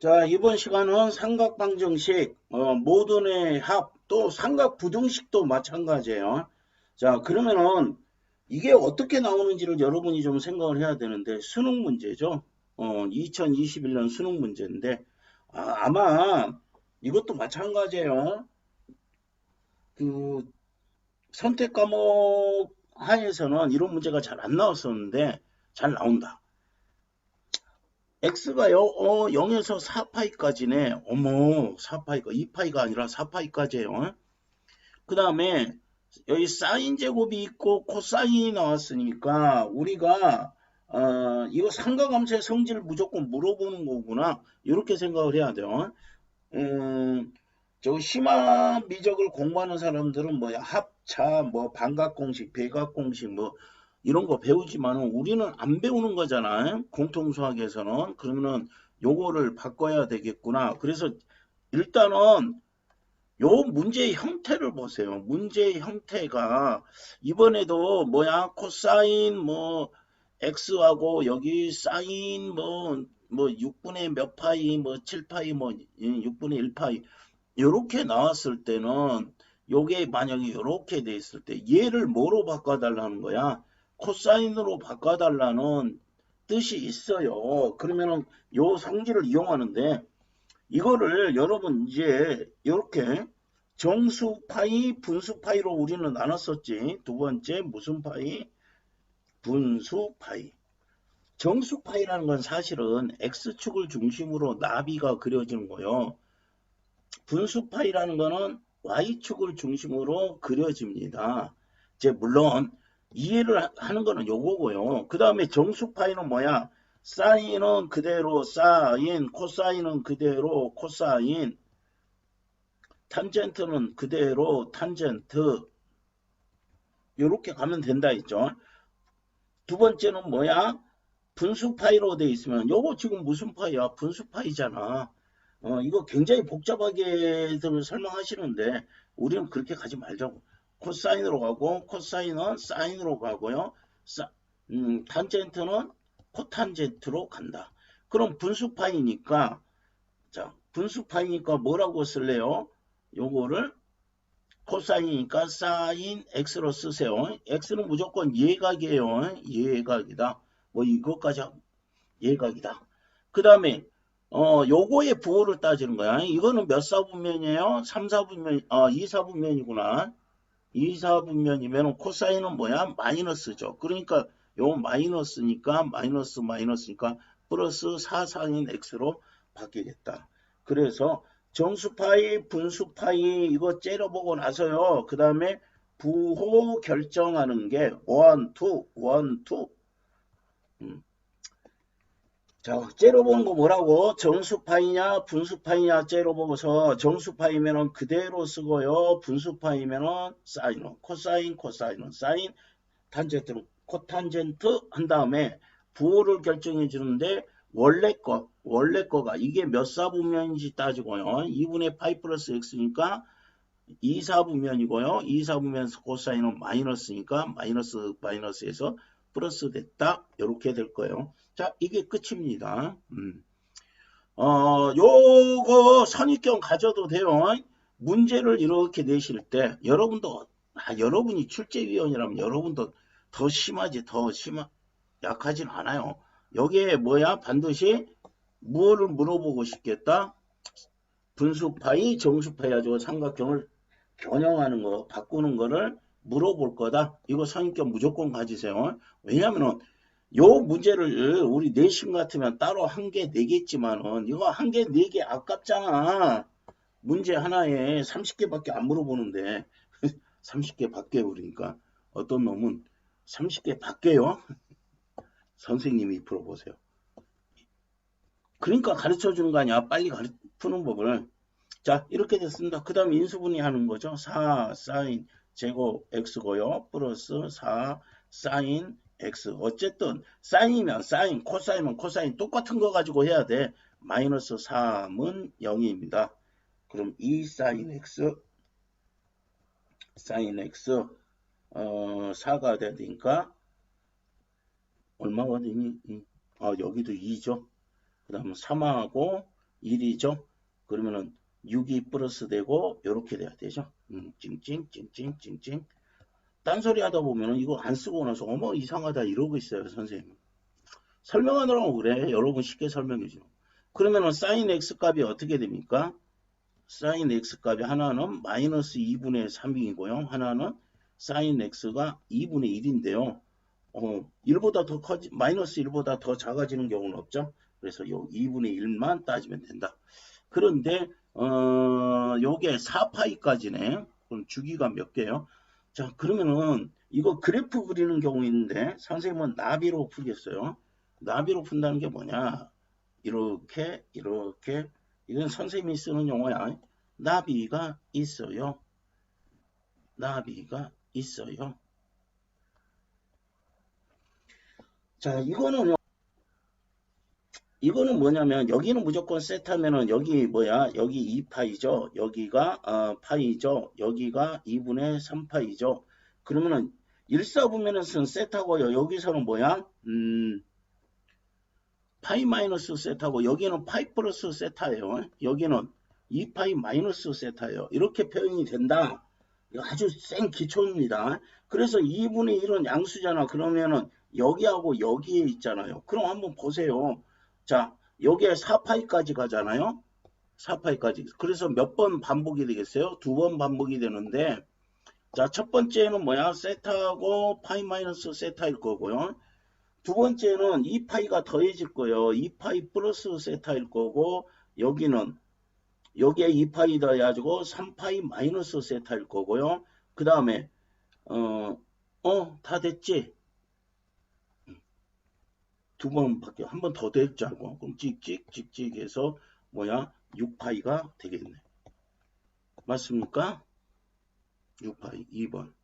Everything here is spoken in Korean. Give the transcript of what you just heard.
자, 이번 시간은 삼각방정식, 어, 모든의 합, 또 삼각부등식도 마찬가지예요. 자, 그러면은 이게 어떻게 나오는지를 여러분이 좀 생각을 해야 되는데, 수능 문제죠. 어, 2021년 수능 문제인데, 아, 마 이것도 마찬가지예요. 그, 선택 과목 하에서는 이런 문제가 잘 안 나왔었는데, 잘 나온다. X가요, 어, 0에서 4파이까지네. 어머, 4파이가, 2파이가 아니라 4파이까지예요. 그 다음에, 여기 사인 제곱이 있고 코사인이 나왔으니까, 우리가, 어, 이거 삼각함수의 성질을 무조건 물어보는 거구나. 이렇게 생각을 해야 돼요. 음, 저 심화 미적을 공부하는 사람들은 뭐야, 합차, 뭐, 반각 공식, 배각 공식, 뭐, 이런 거 배우지만 우리는 안 배우는 거잖아요. 공통수학에서는. 그러면은 요거를 바꿔야 되겠구나. 그래서 일단은 요 문제의 형태를 보세요. 문제의 형태가 이번에도 뭐야 코사인 뭐 x하고 여기 사인 뭐뭐 뭐 6분의 몇 파이 뭐 7파이 뭐 6분의 1파이 요렇게 나왔을 때는 요게 만약에 요렇게 돼 있을 때 얘를 뭐로 바꿔 달라는 거야? 코사인으로 바꿔달라는 뜻이 있어요. 그러면은 요 성질을 이용하는데 이거를 여러분 이제 이렇게 정수 파이, 분수 파이로 우리는 나눴었지. 두 번째 무슨 파이? 분수 파이. 정수 파이라는 건 사실은 x축을 중심으로 나비가 그려지는 거요. 분수 파이라는 거는 y축을 중심으로 그려집니다. 이제 물론 이해를 하는 거는 요거고요. 그 다음에 정수파이는 뭐야? 사인은 그대로 사인, 코사인은 그대로 코사인, 탄젠트는 그대로 탄젠트. 이렇게 가면 된다 했죠. 두 번째는 뭐야? 분수파이로 돼 있으면 요거 지금 무슨 파이야? 분수파이잖아. 어, 이거 굉장히 복잡하게 설명하시는데 우리는 그렇게 가지 말자고. 코사인으로 가고 코사인은 사인으로 가고요. 사, 음, 탄젠트는 코탄젠트로 간다. 그럼 분수파이니까 자 분수파이니까 뭐라고 쓸래요? 요거를 코사인이니까 사인 x로 쓰세요. x는 무조건 예각이에요. 예각이다. 뭐 이것까지 예각이다. 그 다음에 어 요거의 부호를 따지는 거야. 이거는 몇 사분면이에요? 3, 4분면, 어, 2, 4분면이구나. 2, 4분면이면 코사인은 뭐야? 마이너스죠. 그러니까 요 마이너스니까 마이너스 마이너스니까 플러스 4 사인 x로 바뀌겠다. 그래서 정수파이, 분수파이 이거 째려보고 나서요. 그 다음에 부호 결정하는 게 1, 2, 1, 2. 음. 자, 째려보는 거 뭐라고? 정수파이냐, 분수파이냐 째려보고서 정수파이면은 그대로 쓰고요. 분수파이면은 사인은 코사인, 코사인은 사인, 탄젠트는 코탄젠트 한 다음에 부호를 결정해 주는데 원래 거, 원래 거가 이게 몇 사분면인지 따지고요. 2분의 파이 플러스 x니까 2 사분면이고요. 2 사분면에서 코사인은 마이너스니까 마이너스 마이너스에서 플러스 됐다. 이렇게 될 거예요. 자, 이게 끝입니다. 음. 어, 요거 선입견 가져도 돼요. 문제를 이렇게 내실 때 여러분도 아, 여러분이 출제위원이라면 여러분도 더 심하지 더 심하 약하진 않아요. 여기에 뭐야 반드시 무엇을 물어보고 싶겠다? 분수파이 정수파이 가지고 삼각형을 변형하는 거 바꾸는 거를 물어볼 거다. 이거 선입견 무조건 가지세요. 왜냐면은 요 문제를 우리 내신 같으면 따로 한 개 내겠지만은 이거 한 개 네 개 아깝잖아. 문제 하나에 30개밖에 안 물어보는데 30개 밖에 그러니까 어떤 놈은 30개 밖에요. 선생님이 풀어보세요. 그러니까 가르쳐 주는 거 아니야. 빨리 가르, 푸는 법을. 자, 이렇게 됐습니다. 그 다음 인수분해 하는 거죠. 4 사인 제곱 x고요. 플러스 4 사인 x. 어쨌든 사인이면 사인 코사인은 코사인 똑같은 거 가지고 해야 돼. 마이너스 3은 0입니다. 그럼 2 사인 x 사인 x 어 4가 되니까 얼마가 되니? 아 여기도 2죠. 그 다음 3하고 1이죠. 그러면은 6이 플러스 되고 이렇게 돼야 되죠. 음, 찡찡 찡찡 찡찡 딴소리 하다 보면은 이거 안 쓰고 나서 어머 이상하다 이러고 있어요 선생님. 설명하느라고 그래. 여러분 쉽게 설명해 줘. 그러면은 사인 x 값이 어떻게 됩니까? 사인 x 값이 하나는 마이너스 2분의 3이고요. 하나는 사인 x가 2분의 1인데요. 어, 1보다 더 커지, 마이너스 1보다 더 작아지는 경우는 없죠. 그래서 요 2분의 1만 따지면 된다. 그런데, 어, 요게 4파이까지네. 그럼 주기가 몇 개요? 자, 그러면은 이거 그래프 그리는 경우 있는데 선생님은 나비로 풀겠어요. 나비로 푼다는 게 뭐냐? 이렇게, 이렇게. 이건 선생님이 쓰는 용어야. 나비가 있어요. 나비가 있어요. 자, 이거는요. 이거는 뭐냐면 여기는 무조건 세타면은 여기 뭐야? 여기 2파이죠. 여기가 어, 파이죠. 여기가 2분의 3파이죠. 그러면은 1사분면은 쓴 세타고요. 여기서는 뭐야? 음, 파이 마이너스 세타고 여기는 파이 플러스 세타예요. 여기는 2파이 마이너스 세타예요. 이렇게 표현이 된다. 아주 센 기초입니다. 그래서 2분의 1은 양수잖아. 그러면은 여기하고 여기에 있잖아요. 그럼 한번 보세요. 자, 여기에 4파이까지 가잖아요. 4파이까지. 그래서 몇 번 반복이 되겠어요? 두 번 반복이 되는데, 자, 첫 번째는 뭐야? 세타하고 파이 마이너스 세타일 거고요. 두 번째는 2파이가 더해질 거예요. 2파이 플러스 세타일 거고, 여기는, 여기에 2파이 더해가지고 3파이 마이너스 세타일 거고요. 그 다음에, 어, 어, 다 됐지? 두 번밖에 한 번더 알고 그럼 찍찍 찍찍 해서 뭐야? 6파이가 되겠네. 맞습니까? 6파이 2번